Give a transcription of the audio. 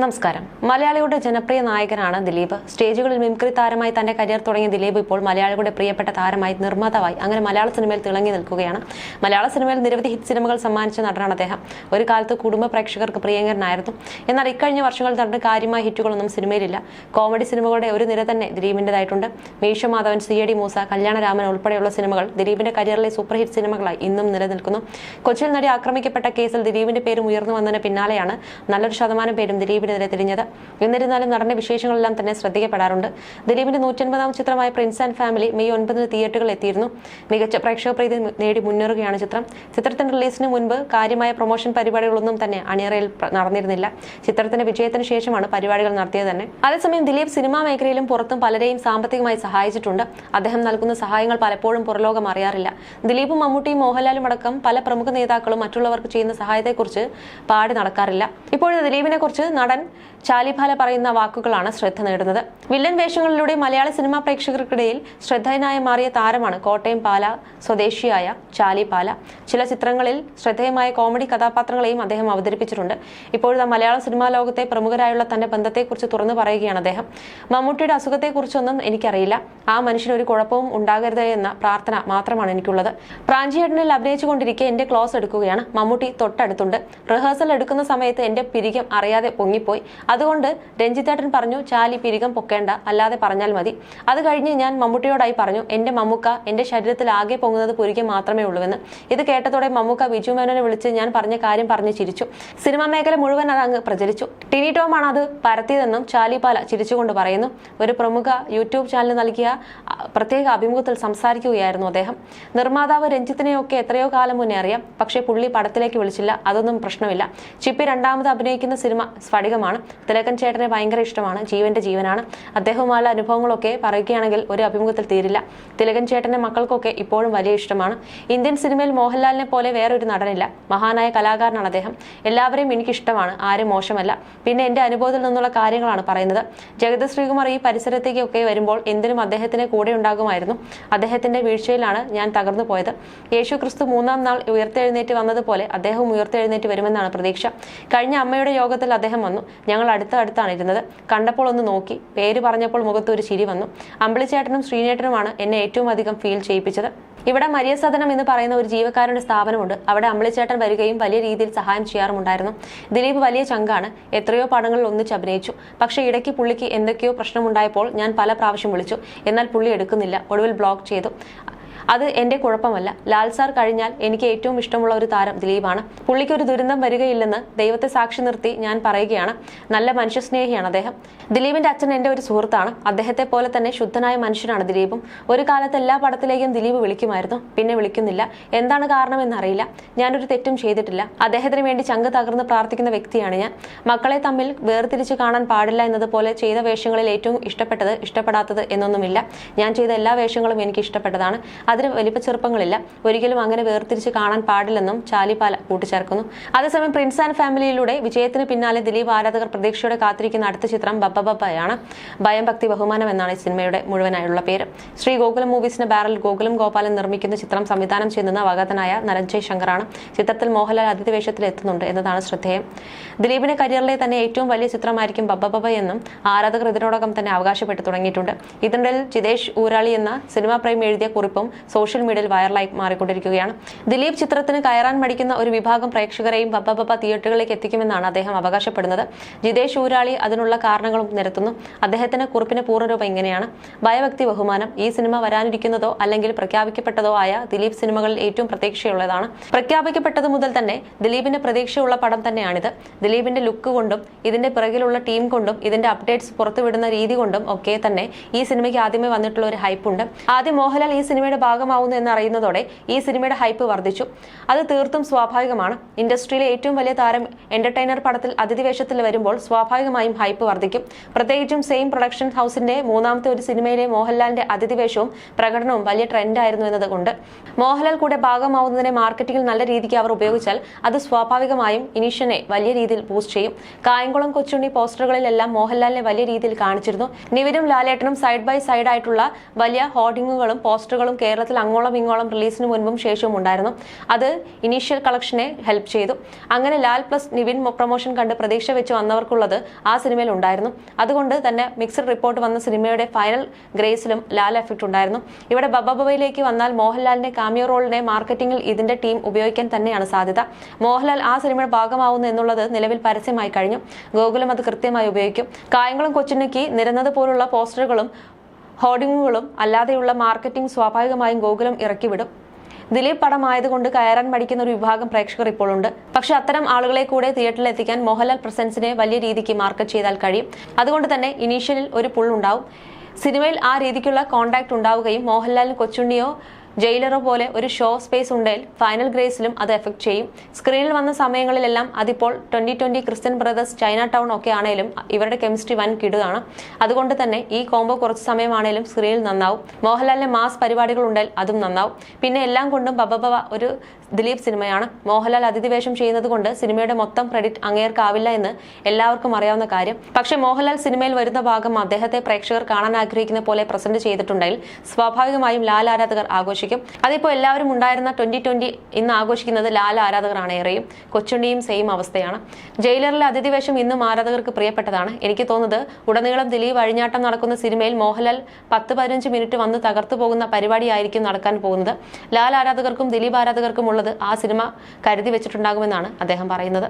നമസ്കാരം. മലയാളിയുടെ ജനപ്രിയ നായകനാണ് ദിലീപ്. സ്റ്റേജുകളിൽ മിമിക്രി താരമായി തന്റെ കരിയർ തുടങ്ങിയ ദിലീപ് ഇപ്പോൾ മലയാളികളുടെ പ്രിയപ്പെട്ട താരമായി നിർമ്മാതാവായി. അങ്ങനെ മലയാള സിനിമയിൽ തിളങ്ങി നിൽക്കുകയാണ്. മലയാള സിനിമയിൽ നിരവധി ഹിറ്റ് സിനിമകൾ സമ്മാനിച്ച നടനാണ് അദ്ദേഹം. ഒരു കാലത്ത് കുടുംബ പ്രേക്ഷകർക്ക് പ്രിയങ്കരനായിരുന്നു. എന്നാൽ ഇക്കഴിഞ്ഞ വർഷങ്ങൾ തന്നെ കാര്യമായ ഹിറ്റുകളൊന്നും സിനിമയിലില്ല. കോമഡി സിനിമകളുടെ ഒരു നിര തന്നെ ദിലീപിന്റെതായിട്ടുണ്ട് Meesha Madhavan C I D Moosa Kalyanaraman ഉൾപ്പെടെയുള്ള സിനിമകൾ ദിലീപിന്റെ കരിയറിലെ സൂപ്പർ ഹിറ്റ് സിനിമകളായി ഇന്നും നിലനിൽക്കുന്നു. കൊച്ചിയിൽ നടി ആക്രമിക്കപ്പെട്ട കേസിൽ ദിലീപിന്റെ പേരും ഉയർന്നു വന്നതിന് പിന്നാലെയാണ് നല്ലൊരു ശതമാനം പേരും ദിലീപിനെതിരെ തിരിഞ്ഞത് എന്നിരുന്നാലും നടന്റെ വിശേഷങ്ങളെല്ലാം തന്നെ ശ്രദ്ധിക്കപ്പെടാറുണ്ട് ദിലീപിന്റെ നൂറ്റൻപതാം ചിത്രമായ പ്രിൻസ് ആൻഡ് ഫാമിലി മെയ് ഒൻപതിന് തിയേറ്ററുകൾ എത്തിയിരുന്നു. മികച്ച പ്രേക്ഷക പ്രീതി നേടി മുന്നേറുകയാണ് ചിത്രം. ചിത്രത്തിന്റെ റിലീസിന് മുൻപ് കാര്യമായ പ്രൊമോഷൻ പരിപാടികളൊന്നും തന്നെ അണിയറയിൽ നടന്നിരുന്നില്ല. ചിത്രത്തിന്റെ വിജയത്തിന് ശേഷമാണ് പരിപാടികൾ നടത്തിയത് തന്നെ. അതേസമയം ദിലീപ് സിനിമാ മേഖലയിലും പുറത്തും പലരെയും സാമ്പത്തികമായി സഹായിച്ചിട്ടുണ്ട്. അദ്ദേഹം നൽകുന്ന സഹായങ്ങൾ പലപ്പോഴും പുറലോകം അറിയാറില്ല. ദിലീപും മമ്മൂട്ടിയും മോഹൻലാലും അടക്കം പല പ്രമുഖ നേതാക്കളും മറ്റുള്ളവർക്ക് ചെയ്യുന്ന സഹായത്തെക്കുറിച്ച് പാടി നടക്കാറില്ല. ഇപ്പോഴത്തെ ദിലീപിനെ കുറിച്ച് നടൻ ചാലിഫാല പറയുന്ന വാക്കുകളാണ് ശ്രദ്ധ നേടുന്നത്. വില്ലൻ വേഷങ്ങളിലൂടെ മലയാള സിനിമാ പ്രേക്ഷകർക്കിടയിൽ ശ്രദ്ധേയനായി മാറിയ താരമാണ് കോട്ടയം പാല സ്വദേശിയായ ചാലിപാല. ചില ചിത്രങ്ങളിൽ ശ്രദ്ധേയമായ കോമഡി കഥാപാത്രങ്ങളെയും അദ്ദേഹം അവതരിപ്പിച്ചിട്ടുണ്ട്. ഇപ്പോഴത്തെ മലയാള സിനിമാ ലോകത്തെ പ്രമുഖരായുള്ള തന്റെ ബന്ധത്തെക്കുറിച്ച് തുറന്നു പറയുകയാണ് അദ്ദേഹം. മമ്മൂട്ടിയുടെ അസുഖത്തെക്കുറിച്ചൊന്നും എനിക്കറിയില്ല. ആ മനുഷ്യന് ഒരു കുഴപ്പവും ഉണ്ടാകരുത് എന്ന പ്രാർത്ഥന മാത്രമാണ് എനിക്കുള്ളത്. പ്രാഞ്ചിയേട്ടനിൽ അഭിനയിച്ചുകൊണ്ടിരിക്കെ എന്റെ ക്ലോസ് എടുക്കുകയാണ്. മമ്മൂട്ടി തൊട്ടടുത്തുണ്ട്. റിഹേഴ്സൽ എടുക്കുന്ന സമയത്ത് എന്റെ പിരികം അറിയാതെ പൊങ്ങിപ്പോയി അതുകൊണ്ട് രഞ്ജിത്തേട്ടൻ പറഞ്ഞു ചാലി പിരികം പൊക്കേണ്ട. അല്ലാതെ പറഞ്ഞാൽ മതി. അത് കഴിഞ്ഞ് ഞാൻ മമ്മൂട്ടിയോടായി പറഞ്ഞു എന്റെ മമ്മൂക്ക എന്റെ ശരീരത്തിൽ ആകെ പൊങ്ങുന്നത് പുരികെ മാത്രമേ ഉള്ളൂവെന്ന്. ഇത് കേട്ടതോടെ മമ്മൂക്ക ബിജു മേനോനെ വിളിച്ച് ഞാൻ പറഞ്ഞ കാര്യം പറഞ്ഞ് ചിരിച്ചു. സിനിമാ മേഖല മുഴുവൻ അത് അങ്ങ് പ്രചരിച്ചു. ടിനി ടോമാണ് അത് പരത്തിയതെന്നും ചാലിപാല ചിരിച്ചുകൊണ്ട് പറയുന്നു. ഒരു പ്രമുഖ യൂട്യൂബ് ചാനൽ നൽകിയ പ്രത്യേക അഭിമുഖത്തിൽ സംസാരിക്കുകയായിരുന്നു അദ്ദേഹം. നിർമ്മാതാവ് രഞ്ജിത്തിനെയൊക്കെ എത്രയോ കാലം മുന്നേ അറിയാം. പക്ഷേ പുള്ളി പടത്തിലേക്ക് വിളിച്ചില്ല. അതൊന്നും പ്രശ്നമില്ല. ചിപ്പി രണ്ടാമത് അഭിനയിക്കുന്ന സിനിമ സ്ഫടികമാണ് തിലകൻ ചേട്ടനെ ഭയങ്കര ഇഷ്ടമാണ്. ജീവന്റെ ജീവനാണ്. അദ്ദേഹവുമായുള്ള അനുഭവങ്ങളൊക്കെ പറയുകയാണെങ്കിൽ ഒരു അഭിമുഖത്തിൽ തീരില്ല. തിലകൻ ചേട്ടന്റെ മക്കൾക്കൊക്കെ ഇപ്പോഴും വലിയ ഇഷ്ടമാണ്. ഇന്ത്യൻ സിനിമയിൽ മോഹൻലാലിനെ പോലെ വേറൊരു നടനില്ല. മഹാനായ കലാകാരനാണ് അദ്ദേഹം. എല്ലാവരെയും എനിക്കിഷ്ടമാണ്. ആരും മോശമല്ല. പിന്നെ എന്റെ അനുഭവത്തിൽ നിന്നുള്ള കാര്യങ്ങളാണ് പറയുന്നത്. ജഗത് ശ്രീകുമാർ ഈ പരിസരത്തേക്കൊക്കെ വരുമ്പോൾ എന്തിനും അദ്ദേഹത്തിന് കൂടെ ഉണ്ടാകുമായിരുന്നു. അദ്ദേഹത്തിന്റെ വീഴ്ചയിലാണ് ഞാൻ തകർന്നു പോയത്. യേശു ക്രിസ്തു മൂന്നാം നാൾ ഉയർത്തെഴുന്നേറ്റ് വന്നതുപോലെ അദ്ദേഹം ഉയർത്തെഴുന്നേറ്റ് വരുമെന്നാണ് പ്രതീക്ഷ. കഴിഞ്ഞ അമ്മയുടെ യോഗത്തിൽ അദ്ദേഹം വന്നു. ഞങ്ങൾ അടുത്ത അടുത്താണ് ഇരുന്നത്. കണ്ടപ്പോൾ ഒന്ന് നോക്കി. പേര് പറഞ്ഞപ്പോൾ മുഖത്ത് ഒരു ചിരി വന്നു. അമ്പിളിച്ചേട്ടനും ശ്രീനേട്ടനുമാണ് എന്നെ ഏറ്റവും അധികം ഫീൽ ചെയ്യിപ്പിച്ചത്. ഇവിടെ മരിയ സദനം എന്ന് പറയുന്ന ഒരു ജീവക്കാരുടെ സ്ഥാപനമുണ്ട്. അവിടെ അമ്പിളിച്ചേട്ടൻ വരികയും വലിയ രീതിയിൽ സഹായം ചെയ്യാറുമുണ്ടായിരുന്നു. ദിലീപ് വലിയ ചങ്കാണ്. എത്രയോ പടങ്ങളിൽ ഒന്നിച്ച് അഭിനയിച്ചു. പക്ഷേ ഇടയ്ക്ക് പുള്ളിക്ക് എന്തൊക്കെയോ പ്രശ്നമുണ്ടായപ്പോൾ ഞാൻ പല പ്രാവശ്യം വിളിച്ചു. എന്നാൽ പുള്ളി എടുക്കുന്നില്ല. ഒടുവിൽ ബ്ലോക്ക് ചെയ്തു. അത് എന്റെ കുഴപ്പമല്ല. ലാൽ സാർ കഴിഞ്ഞാൽ എനിക്ക് ഏറ്റവും ഇഷ്ടമുള്ള ഒരു താരം ദിലീപാണ്. പുള്ളിക്ക് ഒരു ദുരന്തം വരികയില്ലെന്ന് ദൈവത്തെ സാക്ഷി നിർത്തി ഞാൻ പറയുകയാണ്. നല്ല മനുഷ്യസ്നേഹിയാണ് അദ്ദേഹം. ദിലീപിന്റെ അച്ഛൻ എന്റെ ഒരു സുഹൃത്താണ്. അദ്ദേഹത്തെ പോലെ തന്നെ ശുദ്ധനായ മനുഷ്യനാണ് ദിലീപും. ഒരു കാലത്ത് എല്ലാ പടത്തിലേക്കും ദിലീപ് വിളിക്കുമായിരുന്നു. പിന്നെ വിളിക്കുന്നില്ല. എന്താണ് കാരണമെന്ന് അറിയില്ല ഞാനൊരു തെറ്റും ചെയ്തിട്ടില്ല. അദ്ദേഹത്തിന് വേണ്ടി ചങ്ക് തകർന്ന് പ്രാർത്ഥിക്കുന്ന വ്യക്തിയാണ് ഞാൻ. മക്കളെ തമ്മിൽ വേർതിരിച്ച് കാണാൻ പാടില്ല എന്നതുപോലെ ചെയ്ത വേഷങ്ങളിൽ ഏറ്റവും ഇഷ്ടപ്പെട്ടത് ഇഷ്ടപ്പെടാത്തത് എന്നൊന്നുമില്ല. ഞാൻ ചെയ്ത എല്ലാ വേഷങ്ങളും എനിക്ക് ഇഷ്ടപ്പെട്ടതാണ്. അതിന് വലിപ്പ ചെറുപ്പങ്ങളില്ല. ഒരിക്കലും അങ്ങനെ വേർതിരിച്ച് കാണാൻ പാടില്ലെന്നും ചാലിപ്പാല കൂട്ടിച്ചേർക്കുന്നു. അതേസമയം പ്രിൻസ് ആൻഡ് ഫാമിലിയിലൂടെ വിജയത്തിന് പിന്നാലെ ദിലീപ് ആരാധകർ പ്രതീക്ഷയോടെ കാത്തിരിക്കുന്ന അടുത്ത ചിത്രം ബബ്ബ ബബ്ബയാണ് ഭയം ഭക്തി ബഹുമാനം എന്നാണ് ഈ സിനിമയുടെ മുഴുവനായുള്ള പേര്. ശ്രീ ഗോകുലം മൂവീസിന്റെ ബാരൽ ഗോകുലം ഗോപാലൻ നിർമ്മിക്കുന്ന ചിത്രം സംവിധാനം ചെയ്യുന്ന വകതനായ നരഞ്ജയ് ശങ്കറാണ്. ചിത്രത്തിൽ മോഹൻലാൽ അതിഥി വേഷത്തിൽ എത്തുന്നുണ്ട് എന്നതാണ് ശ്രദ്ധേയം. ദിലീപിന്റെ കരിയറിലെ തന്നെ ഏറ്റവും വലിയ ചിത്രമായിരിക്കും ബബ്ബ എന്നും ആരാധകർ ഇതിനോടകം തന്നെ അവകാശപ്പെട്ടു തുടങ്ങിയിട്ടുണ്ട്. ഇതിനിടയിൽ ജിതേഷ് ഊരാളി എന്ന സിനിമാ പ്രേമി എഴുതിയ കുറിപ്പും സോഷ്യൽ മീഡിയയിൽ വൈറലായി മാറിക്കൊണ്ടിരിക്കുകയാണ്. ദിലീപ് ചിത്രത്തിന് കയറാൻ മടിക്കുന്ന ഒരു വിഭാഗം പ്രേക്ഷകരെയും ബബ്ബ ബബ്ബ തിയേറ്ററുകളിലേക്ക് എത്തിക്കുമെന്നാണ് അദ്ദേഹം അവകാശപ്പെടുന്നത്. ജിതേഷ് ഊരാളി അതിനുള്ള കാരണങ്ങളും നിരത്തുന്നു. അദ്ദേഹത്തിന്റെ കുറിപ്പിന് പൂർണരൂപം ഇങ്ങനെയാണ്. ഭയഭക്തി ബഹുമാനം ഈ സിനിമ വരാനിരിക്കുന്നതോ അല്ലെങ്കിൽ പ്രഖ്യാപിക്കപ്പെട്ടതോ ആയ ദിലീപ് സിനിമകളിൽ ഏറ്റവും പ്രതീക്ഷയുള്ളതാണ്. പ്രഖ്യാപിക്കപ്പെട്ടത് മുതൽ തന്നെ ദിലീപിന്റെ പ്രതീക്ഷയുള്ള പടം തന്നെയാണിത്. ദിലീപിന്റെ ലുക്ക് കൊണ്ടും ഇതിന്റെ പിറകിലുള്ള ടീം കൊണ്ടും ഇതിന്റെ അപ്ഡേറ്റ്സ് പുറത്തുവിടുന്ന രീതി കൊണ്ടും ഒക്കെ തന്നെ ഈ സിനിമയ്ക്ക് ആദ്യമേ വന്നിട്ടുള്ള ഒരു ഹൈപ്പ് ഉണ്ട് ആദ്യം മോഹൻലാൽ ഈ സിനിമയുടെ ഭാഗമാവുന്നു എന്നറിയുന്നതോടെ ഈ സിനിമയുടെ ഹൈപ്പ് വർദ്ധിച്ചു. അത് തീർത്തും സ്വാഭാവികമാണ്. ഇൻഡസ്ട്രിയിലെ ഏറ്റവും വലിയ താരം എന്റർടൈനർ പടത്തിൽ അതിഥിവേഷത്തിൽ വരുമ്പോൾ സ്വാഭാവികമായും ഹൈപ്പ് വർദ്ധിക്കും. പ്രത്യേകിച്ചും സെയിം പ്രൊഡക്ഷൻ ഹൗസിന്റെ മൂന്നാമത്തെ ഒരു സിനിമയിലെ മോഹൻലാലിന്റെ അതിഥിവേഷവും പ്രകടനവും വലിയ ട്രെൻഡായിരുന്നു എന്നതുകൊണ്ട്. മോഹൻലാൽ കൂടെ ഭാഗമാവുന്നതിനെ മാർക്കറ്റിംഗിൽ നല്ല രീതിക്ക് അവർ ഉപയോഗിച്ചാൽ അത് സ്വാഭാവികമായും ഇനീഷ്യനെ വലിയ രീതിയിൽ ബൂസ്റ്റ് ചെയ്യും. കായംകുളം കൊച്ചുണ്ണി പോസ്റ്ററുകളിലെല്ലാം മോഹൻലാലിനെ വലിയ രീതിയിൽ കാണിച്ചിരുന്നു. നിവിനും ലാലേട്ടനും സൈഡ് ബൈ സൈഡ് ആയിട്ടുള്ള വലിയ ഹോർഡിങ്ങുകളും പോസ്റ്ററുകളും കേരളത്തിൽ കേരളത്തിൽ അങ്ങോളം ഇങ്ങോളം റിലീസിന് മുൻപും ശേഷവും ഉണ്ടായിരുന്നു. അത് ഇനീഷ്യൽ കളക്ഷനെ ഹെൽപ്പ് ചെയ്തു. അങ്ങനെ ലാൽ പ്ലസ് നിവിൻ പ്രൊമോഷൻ കണ്ട് പ്രതീക്ഷ വെച്ച് വന്നവർക്കുള്ളത് ആ സിനിമയിൽ ഉണ്ടായിരുന്നു. അതുകൊണ്ട് തന്നെ മിക്സഡ് റിപ്പോർട്ട് വന്ന സിനിമയുടെ ഫൈനൽ ഗ്രേസിലും ലാൽ എഫക്റ്റ് ഉണ്ടായിരുന്നു. ഇവിടെ ബബബയിലേക്ക് വന്നാൽ മോഹൻലാലിന്റെ കാമിയോ റോളിനെ മാർക്കറ്റിംഗിൽ ഇതിന്റെ ടീം ഉപയോഗിക്കാൻ തന്നെയാണ് സാധ്യത. മോഹൻലാൽ ആ സിനിമയുടെ ഭാഗമാവുന്നു എന്നുള്ളത് നിലവിൽ പരസ്യമായി കഴിഞ്ഞു. ഗോകുലം അത് കൃത്യമായി ഉപയോഗിക്കും. കായംകുളം കൊച്ചിനയ്ക്ക് നിരന്നത് പോലുള്ള പോസ്റ്ററുകളും ഹോർഡിങ്ങുകളും അല്ലാതെയുള്ള മാർക്കറ്റിംഗ് സ്വാഭാവികമായും ഗോകുലം ഇറക്കിവിടും. ദിലീപ് പടമായതുകൊണ്ട് കയറാൻ മടിക്കുന്ന ഒരു വിഭാഗം പ്രേക്ഷകർ ഇപ്പോഴുണ്ട്. പക്ഷെ അത്തരം ആളുകളെ കൂടെ തിയേറ്ററിൽ എത്തിക്കാൻ മോഹൻലാൽ പ്രസൻസിനെ വലിയ രീതിക്ക് മാർക്കറ്റ് ചെയ്താൽ കഴിയും. അതുകൊണ്ട് തന്നെ ഇനീഷ്യലിൽ ഒരു പുള്ളുണ്ടാവും സിനിമയിൽ ആ രീതിക്കുള്ള കോണ്ടാക്ട് ഉണ്ടാവുകയും മോഹൻലാലിന് കൊച്ചുണ്ണിയോ ജയിലറോ പോലെ ഒരു ഷോ സ്പേസ് ഉണ്ടെങ്കിൽ ഫൈനൽ ഗ്രേസിലും അത് എഫക്ട് ചെയ്യും. സ്ക്രീനിൽ വന്ന സമയങ്ങളിലെല്ലാം അതിപ്പോൾ twenty twenty Christian brothers China town ഒക്കെ ആണെങ്കിലും ഇവരുടെ കെമിസ്ട്രി വൻ കിടുകയാണ് അതുകൊണ്ട് തന്നെ ഈ കോംബോ കുറച്ച് സമയമാണെങ്കിലും സ്ക്രീനിൽ നന്നാവും. മോഹൻലാലിന്റെ മാസ് പരിപാടികൾ ഉണ്ടെങ്കിൽ അതും നന്നാവും. പിന്നെ എല്ലാം കൊണ്ടും ബബബ ഒരു ദിലീപ് സിനിമയാണ്. മോഹൻലാൽ അതിഥിവേഷം ചെയ്യുന്നത് കൊണ്ട് സിനിമയുടെ മൊത്തം ക്രെഡിറ്റ് അങ്ങേർക്കാവില്ല എന്ന് എല്ലാവർക്കും അറിയാവുന്ന കാര്യം. പക്ഷേ മോഹൻലാൽ സിനിമയിൽ വരുന്ന ഭാഗം അദ്ദേഹത്തെ പ്രേക്ഷകർ കാണാൻ ആഗ്രഹിക്കുന്ന പോലെ പ്രസന്റ് ചെയ്തിട്ടുണ്ടെങ്കിൽ സ്വാഭാവികമായും ലാൽ ആരാധകർ ആഘോഷിക്കും. അതിപ്പോൾ എല്ലാവരും ഉണ്ടായിരുന്ന ട്വന്റി ട്വന്റി ഇന്ന് ആഘോഷിക്കുന്നത് ലാൽ ആരാധകരാണ് ഏറെയും. കൊച്ചുണ്ണിയും സെയിം അവസ്ഥയാണ്. ജയിലറിലെ അതിഥിവേഷം ഇന്നും ആരാധകർക്ക് പ്രിയപ്പെട്ടതാണ്. എനിക്ക് തോന്നുന്നത് ഉടനീളം ദിലീപ് അഴിഞ്ഞാട്ടം നടക്കുന്ന സിനിമയിൽ മോഹൻലാൽ പത്ത് പതിനഞ്ച് മിനിറ്റ് വന്ന് തകർത്തു പോകുന്ന പരിപാടിയായിരിക്കും നടക്കാൻ പോകുന്നത്. ലാൽ ആരാധകർക്കും ദിലീപ് ആരാധകർക്കും ഉള്ളത് ആ സിനിമ കരുതി വെച്ചിട്ടുണ്ടാകുമെന്നാണ് അദ്ദേഹം പറയുന്നത്.